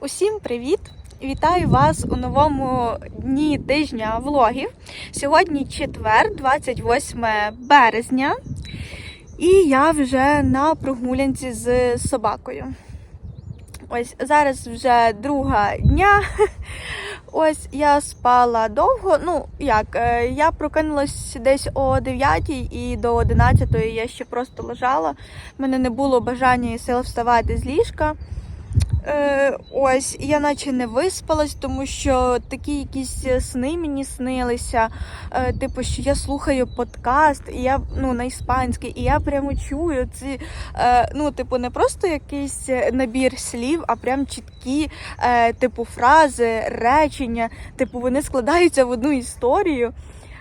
Усім привіт! Вітаю вас у новому дні тижня влогів. Сьогодні четвер, 28 березня, і я вже на прогулянці з собакою. Ось зараз вже друга дня. Ось я спала довго. Ну як, е, я прокинулась десь о 9 і до 11 я ще просто лежала. У мене не було бажання і сил вставати з ліжка. Е, ось, я наче не виспалась, тому що такі якісь сни мені снилися. Е, типу, що я слухаю подкаст, і я ну на іспанській, і я прямо чую ці, е, ну, типу, не просто якийсь набір слів, а прям чіткі, е, типу, фрази, речення. Типу, вони складаються в одну історію.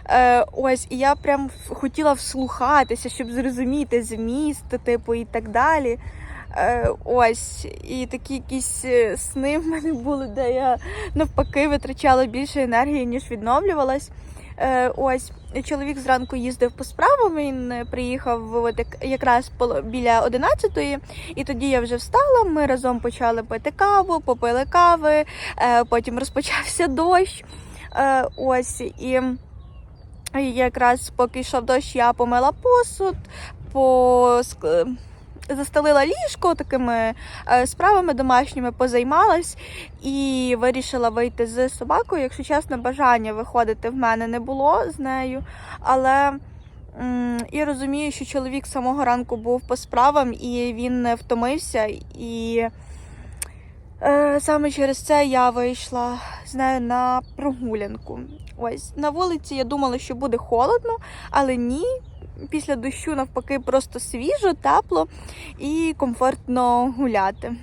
Е, ось, і я прям хотіла вслухатися, щоб зрозуміти зміст, типу, і так далі. Е, ось, і такі якісь е, сни в мене були, де я навпаки витрачала більше енергії, ніж відновлювалась. Е, ось, чоловік зранку їздив по справам, він приїхав от якраз біля 11-ї, і тоді я вже встала, ми разом почали пити каву, попили кави, потім розпочався дощ. Ось, і якраз поки йшов дощ, я помила посуд, по... застелила ліжко такими е, справами домашніми, позаймалась і вирішила вийти з собакою. Якщо чесно, бажання виходити в мене не було з нею, але і розумію, що чоловік з самого ранку був по справам і він втомився. І е, саме через це я вийшла з нею на прогулянку. Ось на вулиці я думала, що буде холодно, але ні. Після дощу навпаки просто свіжо, тепло і комфортно гуляти.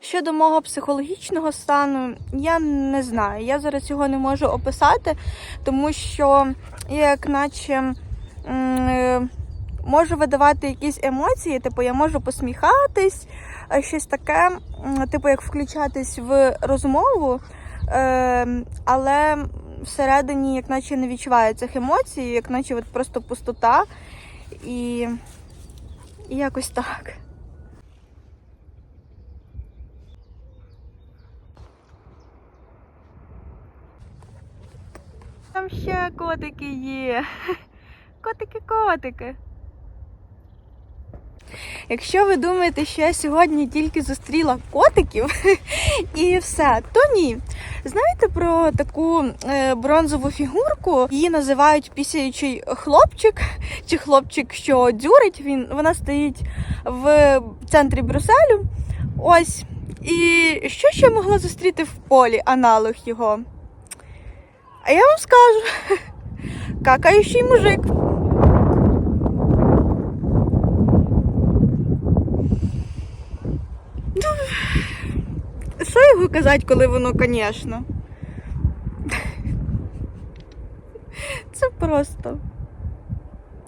Щодо мого психологічного стану, я не знаю. Я зараз його не можу описати, тому що як наче е, можу видавати якісь емоції, типу я можу посміхатись, е, щось таке, типу як включатись в розмову, е, але всередині, як наче не відчуваю цих емоцій, як наче от просто пустота і, і якось так. Там ще котики є. Котики-котики. Якщо ви думаєте, що я сьогодні тільки зустріла котиків і все, то ні. Знаєте про таку е, бронзову фігурку? Її називають пісяючий хлопчик чи хлопчик, що дзюрить. Він вона стоїть в центрі Брюсселю. Ось. І що ще могла зустріти в полі аналог його? А я вам скажу: какаючий мужик. Ну, Що його казати, коли воно, звісно? Це просто.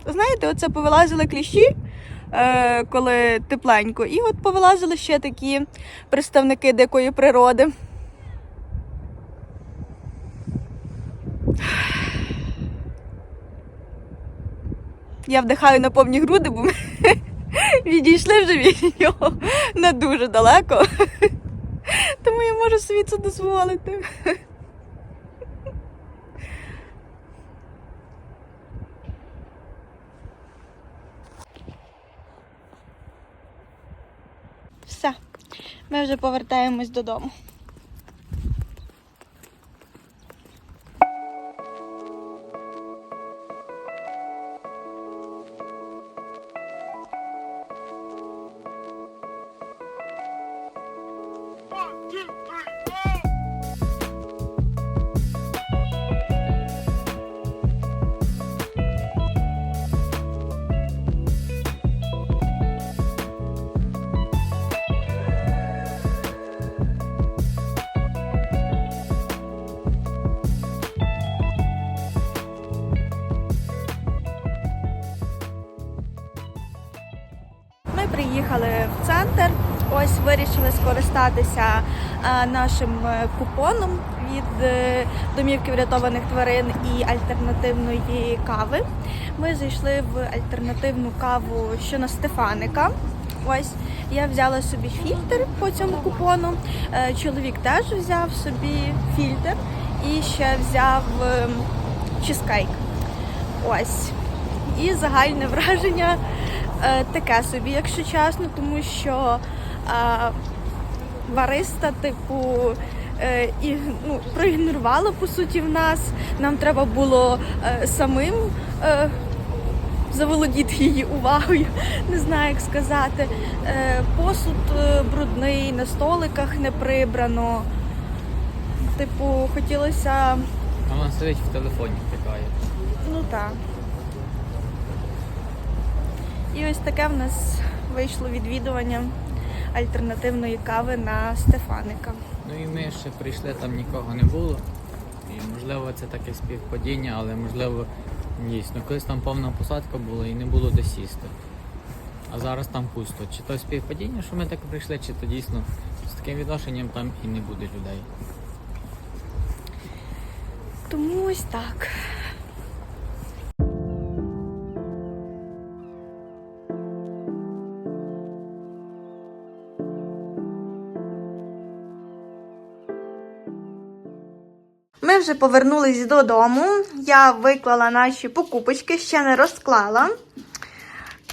Знаєте, оце повилазили кліщі, е, коли тепленько, і от повилазили ще такі представники дикої природи. Я вдихаю на повні груди, бо ми відійшли вже від нього не дуже далеко. Тому я можу собі це дозволити. Все, ми вже повертаємось додому. Приїхали в центр. Ось вирішили скористатися е, нашим е, купоном від е, домівки врятованих тварин і альтернативної кави. Ми зайшли в альтернативну каву, що на Стефаника. Ось я взяла собі фільтр по цьому купону. Чоловік теж взяв собі фільтр і ще взяв ем, чизкейк. Ось. І загальне враження таке собі, якщо чесно, тому що е, бариста, типу, е, і, ну, проігнорувала по суті в нас. Нам треба було е, самим е, заволодіти її увагою, не знаю, як сказати. Е, посуд е, брудний, на столиках не прибрано. Типу, хотілося, А вона сидить в телефоні втикає. ну так. І ось таке в нас вийшло відвідування альтернативної кави на Стефаника. Ну і ми ще прийшли, там нікого не було. І можливо це таке співпадіння, але можливо дійсно. Колись там повна посадка була і не було де сісти. А зараз там пусто. Чи то співпадіння, що ми так прийшли, чи то дійсно з таким відношенням там і не буде людей. Тому ось так. Ми вже повернулись додому. Я виклала наші покупочки, ще не розклала.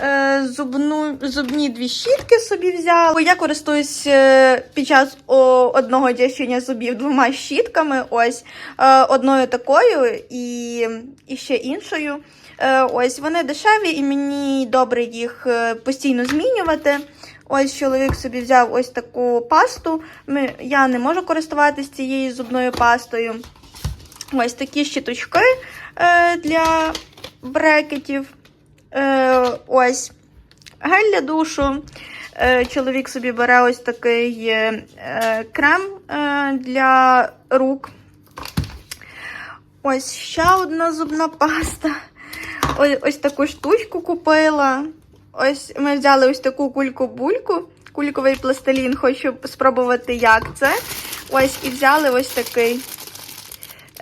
Е, Зубну, зубні дві щітки собі взяла. Я користуюсь е, під час одного чищення зубів двома щітками. Ось е, одною такою і, і ще іншою. Ось вони дешеві, і мені добре їх постійно змінювати. Ось чоловік собі взяв ось таку пасту. Я не можу користуватися цією зубною пастою. Ось такі щіточки е, для брекетів. Е, ось гель для душу. Е, чоловік собі бере ось такий е, крем е, для рук. Ось ще одна зубна паста. Ось, ось таку штучку купила. Ось ми взяли ось таку кульку-бульку, кульковий пластилін, хочу спробувати, як це. Ось і взяли ось такий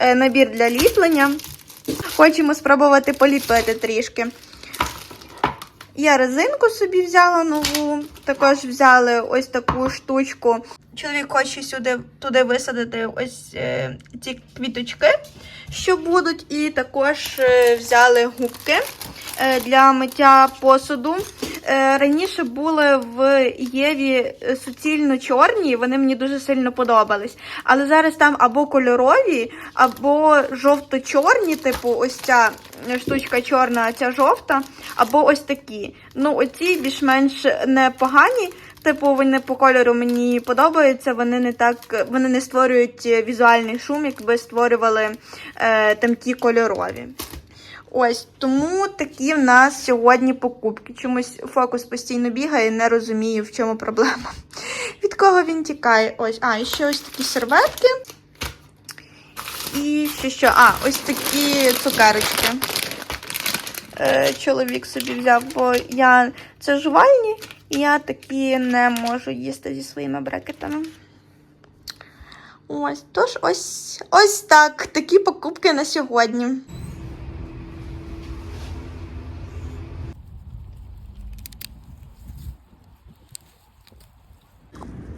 набір для ліплення. Хочемо спробувати поліпити трішки. Я резинку собі взяла нову, також взяли ось таку штучку. Чоловік хоче сюди туди висадити ось е, ці квіточки, що будуть, і також е, взяли губки е, для миття посуду. Е, раніше були в Єві суцільно чорні, вони мені дуже сильно подобались. Але зараз там або кольорові, або жовто-чорні, типу ось ця штучка чорна, а ця жовта, або ось такі. Ну, оці більш-менш непогані. Типу, вони по кольору мені подобаються, вони не так, вони не створюють візуальний шум, якби створювали е, там ті кольорові. Ось тому такі в нас сьогодні покупки. Чомусь фокус постійно бігає, не розумію, в чому проблема. Від кого він тікає? Ось, а, і ще ось такі серветки. І ще що? А, ось такі цукерочки. Е, чоловік собі взяв, бо я це жувальні, я такі не можу їсти зі своїми брекетами. Ось, тож ось, ось так. Такі покупки на сьогодні.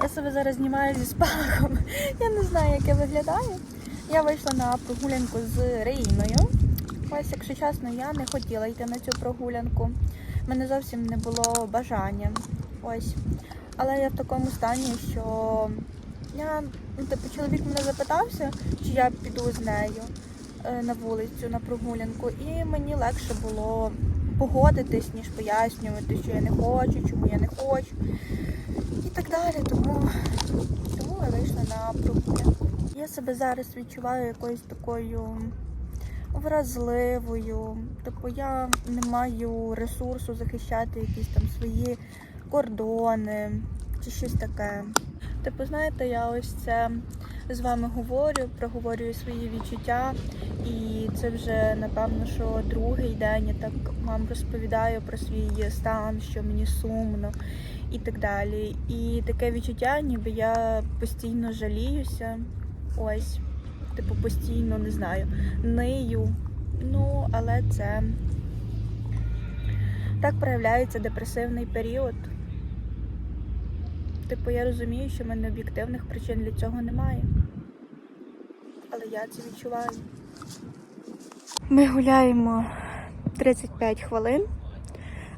Я себе зараз знімаю зі спалахом. Я не знаю, як я виглядаю. Я вийшла на прогулянку з Реїною. Ось, якщо чесно, я не хотіла йти на цю прогулянку. У мене зовсім не було бажання. Ось. Але я в такому стані, що я, ну, типу, чоловік мене запитався, чи я піду з нею е, на вулицю на прогулянку, і мені легше було погодитись, ніж пояснювати, що я не хочу, чому я не хочу. І так далі. Тому, тому я вийшла на прогулянку. Я себе зараз відчуваю якоюсь такою вразливою. Типу, я не маю ресурсу захищати якісь там свої кордони чи щось таке. Типу, знаєте, я ось це з вами говорю, проговорюю свої відчуття, і це вже напевно, що другий день я так вам розповідаю про свій стан, що мені сумно і так далі. І таке відчуття, ніби я постійно жаліюся. Ось, типу, постійно не знаю, нию. Ну, але це так проявляється депресивний період. Типу, я розумію, що в мене об'єктивних причин для цього немає. Але я це відчуваю. Ми гуляємо 35 хвилин,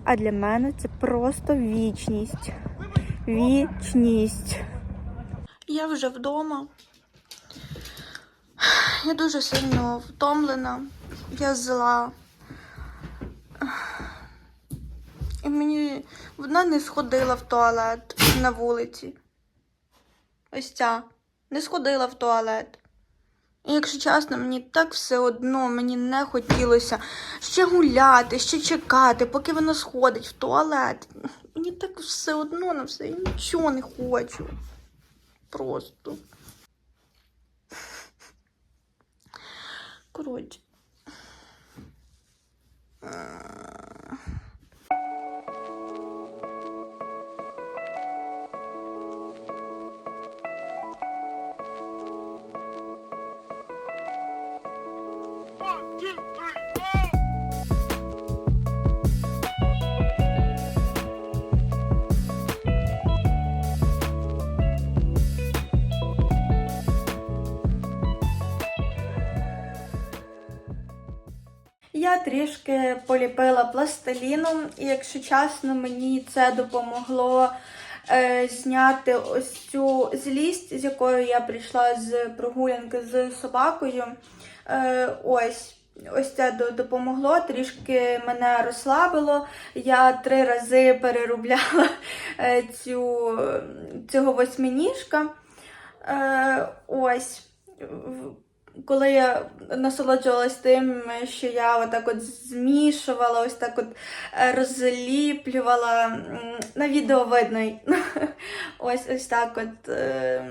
а для мене це просто вічність. Вічність. Я вже вдома. Я дуже сильно втомлена. Я зла. І мені вона не сходила в туалет на вулиці. Ось ця. Не сходила в туалет. І якщо чесно, мені так все одно, мені не хотілося ще гуляти, ще чекати, поки вона сходить в туалет. Мені так все одно на все, я нічого не хочу. Просто. Коротше. Трішки поліпила пластиліном, і якщо чесно, мені це допомогло е, зняти ось цю злість, з якою я прийшла з прогулянки з собакою. Е, ось. Ось це допомогло, трішки мене розслабило. Я три рази переробляла е, цю, цього восьминіжка. Е, ось. Коли я насолоджувалась тим, що я отак от змішувала, ось так от е, розліплювала, на відео видно, ось ось так от е,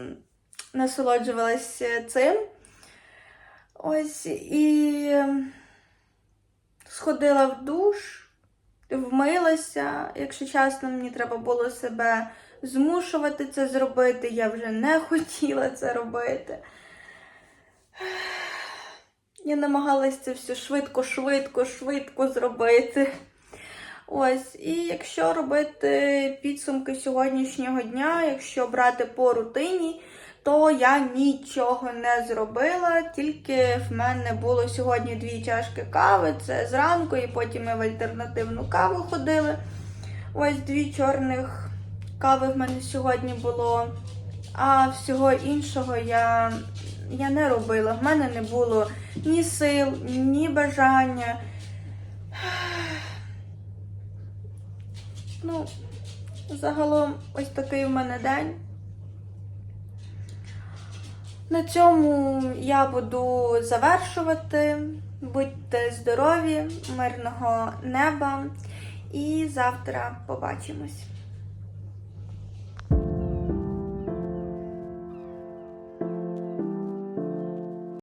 насолоджувалась цим. Ось і сходила в душ, вмилася. Якщо чесно, мені треба було себе змушувати це зробити. Я вже не хотіла це робити. Я намагалася це все швидко, швидко, швидко зробити. Ось, і якщо робити підсумки сьогоднішнього дня, якщо брати по рутині, то я нічого не зробила, тільки в мене було сьогодні дві чашки кави, це зранку, і потім ми в альтернативну каву ходили. Ось дві чорних кави в мене сьогодні було. А всього іншого я, я не робила. В мене не було ні сил, ні бажання. Ну, загалом, ось такий в мене день. На цьому я буду завершувати. Будьте здорові, мирного неба і завтра побачимось.